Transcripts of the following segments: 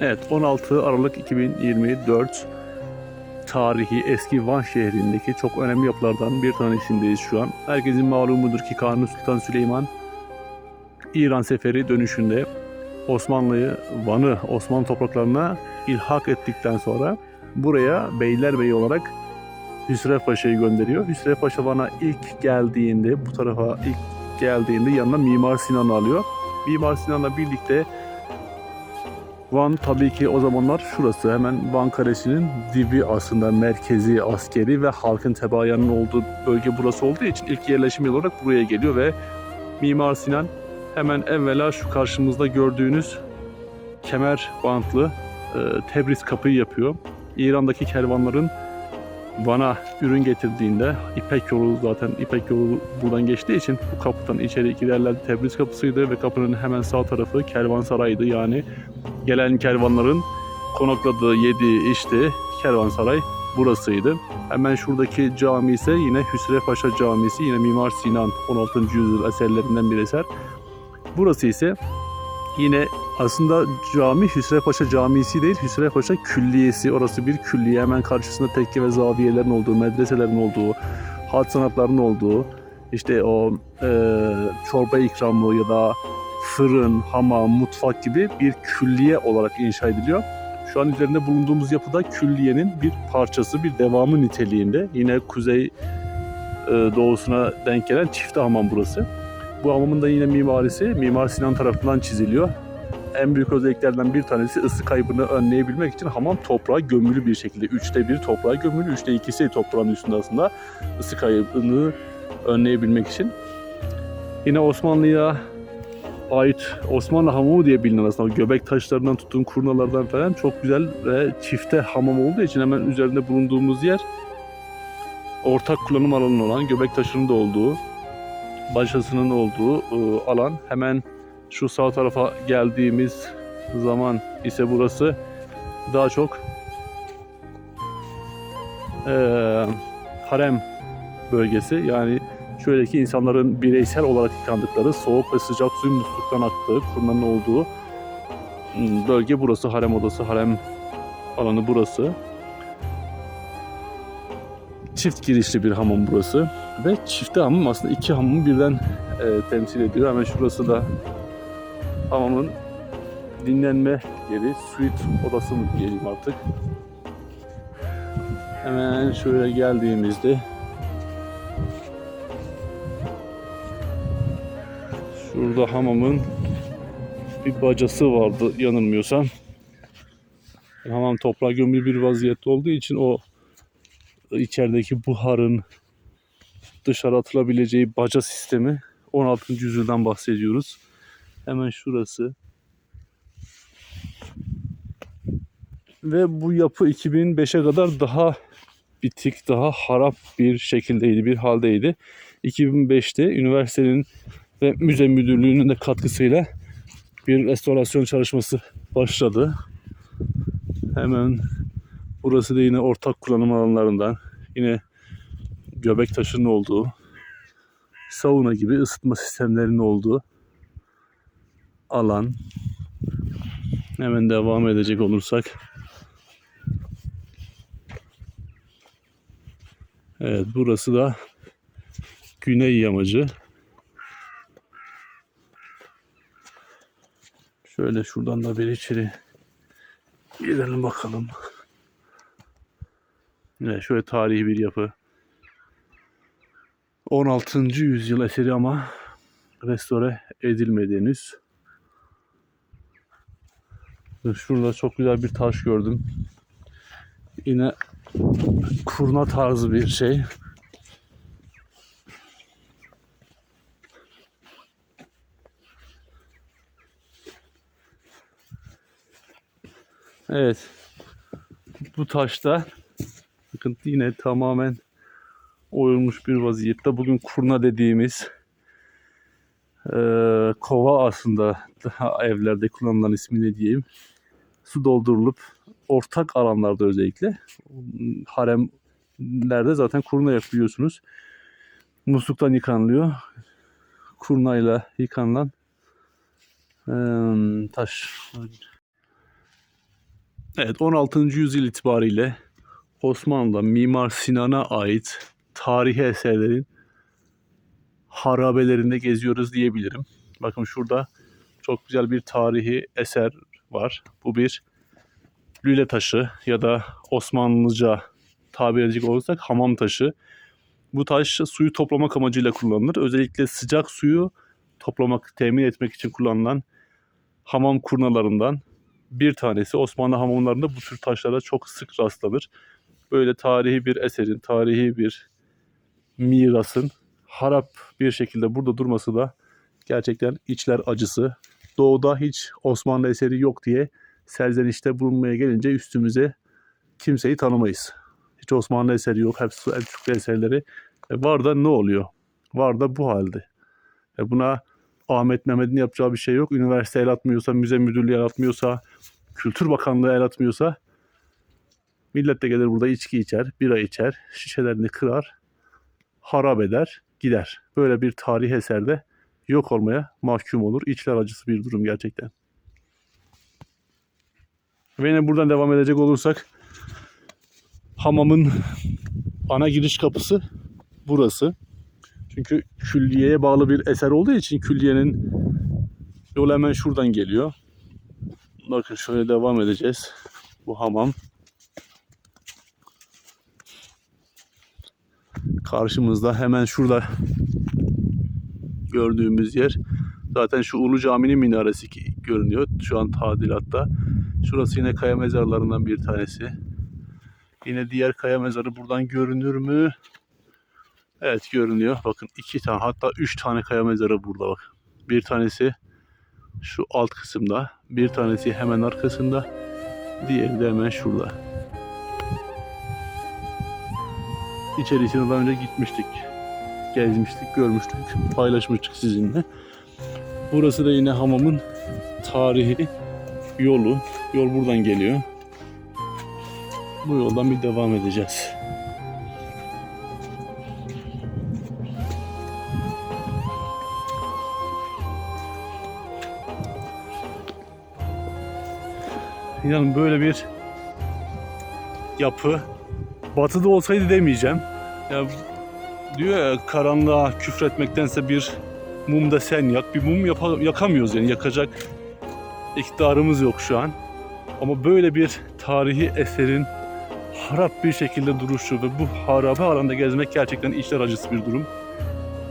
Evet 16 Aralık 2024 tarihi eski Van şehrindeki çok önemli yapılardan bir tanesindeyiz şu an. Herkesin malumudur ki Kanuni Sultan Süleyman İran seferi dönüşünde Osmanlı'yı, Van'ı Osmanlı topraklarına ilhak ettikten sonra buraya Beylerbeyi olarak Hüsrev Paşa'yı gönderiyor. Hüsrev Paşa Van'a ilk geldiğinde, bu tarafa ilk geldiğinde yanına Mimar Sinan'ı alıyor. Mimar Sinan'la birlikte Van tabii ki o zamanlar şurası hemen Van Kalesi'nin dibi aslında merkezi askeri ve halkın tebaanının olduğu bölge burası olduğu için ilk yerleşim yeri olarak buraya geliyor ve Mimar Sinan hemen evvela şu karşımızda gördüğünüz kemer bantlı e, Tebriz kapıyı yapıyor. İran'daki kervanların Van'a ürün getirdiğinde İpek yolu zaten İpek yolu buradan geçtiği için bu kapıdan içeri girerler Tebriz kapısıydı ve kapının hemen sağ tarafı kervansaraydı yani gelen kervanların konakladığı, yediği, içtiği kervansaray burasıydı. Hemen şuradaki cami ise yine Hüsrev Paşa Camisi, yine Mimar Sinan 16. yüzyıl eserlerinden bir eser. Burası ise yine aslında cami Hüsrev Paşa Camisi değil, Hüsrev Paşa Külliyesi. Orası bir külliye. Hemen karşısında tekke ve zaviyelerin olduğu, medreselerin olduğu, hat sanatlarının olduğu, işte o e, çorba ikramı ya da fırın, hamam, mutfak gibi bir külliye olarak inşa ediliyor. Şu an üzerinde bulunduğumuz yapıda külliyenin bir parçası, bir devamı niteliğinde. Yine kuzey e, doğusuna denk gelen çifte hamam burası. Bu hamamın da yine mimarisi Mimar Sinan tarafından çiziliyor. En büyük özelliklerden bir tanesi ısı kaybını önleyebilmek için hamam toprağa gömülü bir şekilde. Üçte bir toprağa gömülü, üçte ikisi toprağın üstünde aslında ısı kaybını önleyebilmek için. Yine Osmanlı'ya ait Osmanlı hamamı diye bilinen aslında göbek taşlarından tutun kurnalardan falan çok güzel ve çifte hamam olduğu için hemen üzerinde bulunduğumuz yer ortak kullanım alanı olan göbek taşının da olduğu başasının olduğu e, alan. Hemen şu sağ tarafa geldiğimiz zaman ise burası daha çok e, harem bölgesi. Yani şöyle ki insanların bireysel olarak yıkandıkları soğuk ve sıcak suyun musluktan aktığı kurnanın olduğu hmm, bölge burası. Harem odası harem alanı burası çift girişli bir hamam burası. Ve çifte hamam aslında iki hamamı birden e, temsil ediyor. Hemen şurası da hamamın dinlenme yeri suite odası mı diyelim artık. Hemen şöyle geldiğimizde Şurada hamamın bir bacası vardı yanılmıyorsam. Hamam toprağa gömülü bir vaziyette olduğu için o içerideki buharın dışarı atılabileceği baca sistemi 16. yüzyıldan bahsediyoruz. Hemen şurası. Ve bu yapı 2005'e kadar daha bitik, daha harap bir şekildeydi, bir haldeydi. 2005'te üniversitenin ve müze müdürlüğünün de katkısıyla bir restorasyon çalışması başladı. Hemen burası da yine ortak kullanım alanlarından. Yine göbek taşının olduğu, sauna gibi ısıtma sistemlerinin olduğu alan. Hemen devam edecek olursak. Evet burası da güney yamacı. Şöyle şuradan da bir içeri girelim bakalım. Evet, şöyle tarihi bir yapı. 16. yüzyıl eseri ama restore edilmedi henüz. Şurada çok güzel bir taş gördüm. Yine kurna tarzı bir şey. Evet. Bu taşta bakın yine tamamen oyulmuş bir vaziyette. Bugün kurna dediğimiz e, kova aslında daha evlerde kullanılan ismi ne diyeyim. Su doldurulup ortak alanlarda özellikle haremlerde zaten kurna yapıyorsunuz. Musluktan yıkanılıyor. Kurnayla yıkanılan e, taş Evet 16. yüzyıl itibariyle Osmanlı'da Mimar Sinan'a ait tarihi eserlerin harabelerinde geziyoruz diyebilirim. Bakın şurada çok güzel bir tarihi eser var. Bu bir lüle taşı ya da Osmanlıca tabir edecek olursak hamam taşı. Bu taş suyu toplamak amacıyla kullanılır. Özellikle sıcak suyu toplamak, temin etmek için kullanılan hamam kurnalarından bir tanesi. Osmanlı hamamlarında bu tür taşlara çok sık rastlanır. Böyle tarihi bir eserin, tarihi bir mirasın harap bir şekilde burada durması da gerçekten içler acısı. Doğuda hiç Osmanlı eseri yok diye serzenişte bulunmaya gelince üstümüze kimseyi tanımayız. Hiç Osmanlı eseri yok. Hepsi Selçuklu eserleri. E var da ne oluyor? Var da bu halde. E buna Ahmet Mehmet'in yapacağı bir şey yok. Üniversite el atmıyorsa, müze müdürlüğü el atmıyorsa, Kültür Bakanlığı el atmıyorsa millet de gelir burada içki içer, bira içer, şişelerini kırar, harap eder, gider. Böyle bir tarih eserde yok olmaya mahkum olur. İçler acısı bir durum gerçekten. Ve yine buradan devam edecek olursak hamamın ana giriş kapısı burası. Çünkü külliyeye bağlı bir eser olduğu için külliyenin yolu hemen şuradan geliyor. Bakın şöyle devam edeceğiz. Bu hamam. Karşımızda hemen şurada gördüğümüz yer. Zaten şu Ulu Cami'nin minaresi görünüyor. Şu an tadilatta. Şurası yine kaya mezarlarından bir tanesi. Yine diğer kaya mezarı buradan görünür mü? Evet görünüyor. Bakın iki tane hatta üç tane kaya mezarı burada bak. Bir tanesi şu alt kısımda. Bir tanesi hemen arkasında. Diğeri de hemen şurada. İçerisine daha önce gitmiştik. Gezmiştik, görmüştük, paylaşmıştık sizinle. Burası da yine hamamın tarihi yolu. Yol buradan geliyor. Bu yoldan bir devam edeceğiz. Yani böyle bir yapı batıda olsaydı demeyeceğim. Ya diyor ya karanlığa küfretmektense bir mum da sen yak. Bir mum yapa- yakamıyoruz yani yakacak iktidarımız yok şu an. Ama böyle bir tarihi eserin harap bir şekilde duruşu ve bu harabe alanda gezmek gerçekten içler acısı bir durum.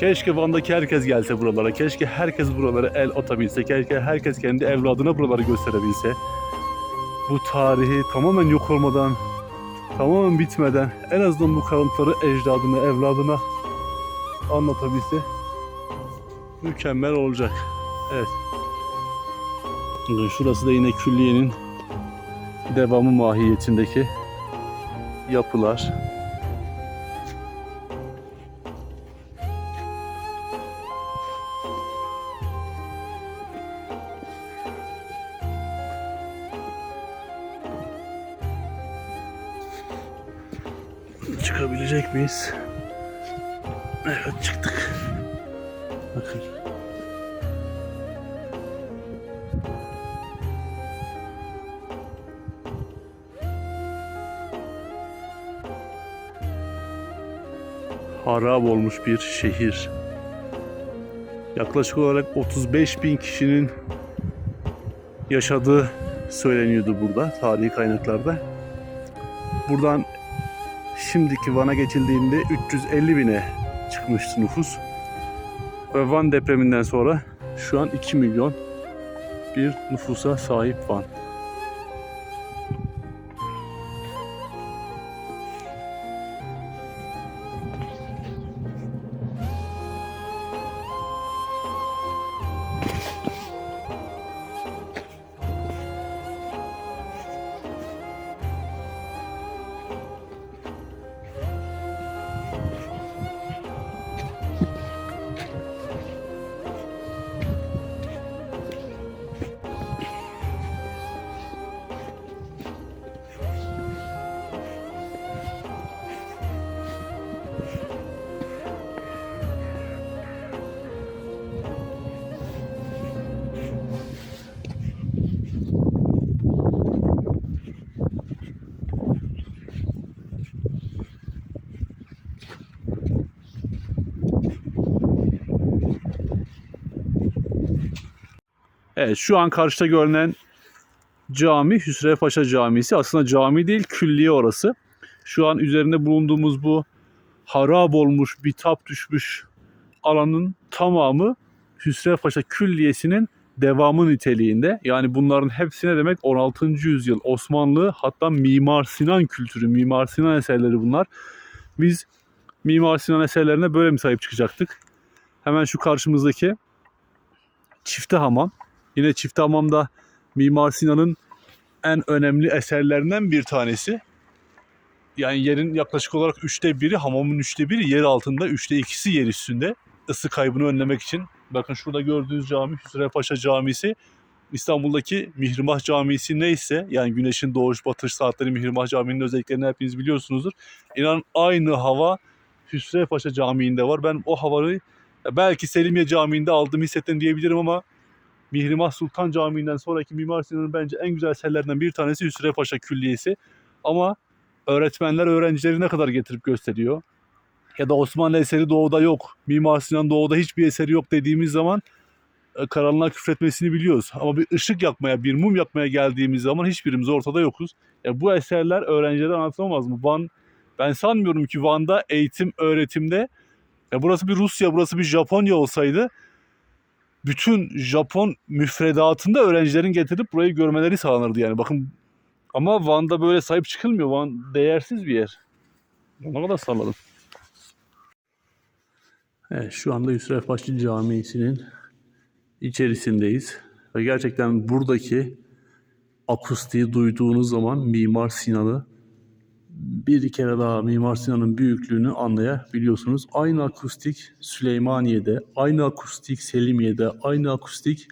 Keşke Van'daki herkes gelse buralara. Keşke herkes buralara el atabilse. Keşke herkes kendi evladına buraları gösterebilse. Bu tarihi tamamen yok olmadan, tamamen bitmeden en azından bu kalıntıları ecdadına, evladına anlatabilse mükemmel olacak. Evet. Şurası da yine külliyenin devamı mahiyetindeki yapılar. Çıkabilecek miyiz? Evet çıktık. Bakın. harap olmuş bir şehir. Yaklaşık olarak 35 bin kişinin yaşadığı söyleniyordu burada tarihi kaynaklarda. Buradan şimdiki Van'a geçildiğinde 350 bine çıkmıştı nüfus. Ve Van depreminden sonra şu an 2 milyon bir nüfusa sahip Van. Evet şu an karşıda görünen cami Hüsrev Paşa Camisi. Aslında cami değil külliye orası. Şu an üzerinde bulunduğumuz bu harap olmuş, bitap düşmüş alanın tamamı Hüsrev Paşa Külliyesi'nin devamı niteliğinde. Yani bunların hepsine demek 16. yüzyıl Osmanlı hatta Mimar Sinan kültürü, Mimar Sinan eserleri bunlar. Biz Mimar Sinan eserlerine böyle mi sahip çıkacaktık? Hemen şu karşımızdaki Çifte Hamam. Yine Çifte Hamam'da Mimar Sinan'ın en önemli eserlerinden bir tanesi. Yani yerin yaklaşık olarak üçte biri, hamamın üçte biri yer altında, üçte ikisi yer üstünde. Isı kaybını önlemek için. Bakın şurada gördüğünüz cami Hüsrev Paşa Camisi. İstanbul'daki Mihrimah Camisi neyse yani güneşin doğuş batış saatleri Mihrimah Camii'nin özelliklerini hepiniz biliyorsunuzdur. İnan aynı hava Hüsrev Paşa Camii'nde var. Ben o havayı belki Selimiye Camii'nde aldım hissettim diyebilirim ama Mihrimah Sultan Camii'nden sonraki Mimar Sinan'ın bence en güzel eserlerinden bir tanesi Hüsrev Paşa Külliyesi. Ama öğretmenler öğrencileri ne kadar getirip gösteriyor. Ya da Osmanlı eseri doğuda yok. Mimar Sinan doğuda hiçbir eseri yok dediğimiz zaman e, karanlığa küfretmesini biliyoruz. Ama bir ışık yakmaya, bir mum yakmaya geldiğimiz zaman hiçbirimiz ortada yokuz. Ya bu eserler öğrencilere anlatılamaz mı? Van, ben sanmıyorum ki Van'da eğitim, öğretimde ya burası bir Rusya, burası bir Japonya olsaydı bütün Japon müfredatında öğrencilerin getirip burayı görmeleri sağlanırdı yani. Bakın ama Van'da böyle sahip çıkılmıyor. Van değersiz bir yer. Ona kadar salladım. Evet, şu anda Yusuf Paşa Camii'sinin içerisindeyiz. Ve gerçekten buradaki akustiği duyduğunuz zaman Mimar Sinan'ı bir kere daha Mimar Sinan'ın büyüklüğünü anlayabiliyorsunuz. Aynı akustik Süleymaniye'de, aynı akustik Selimiye'de, aynı akustik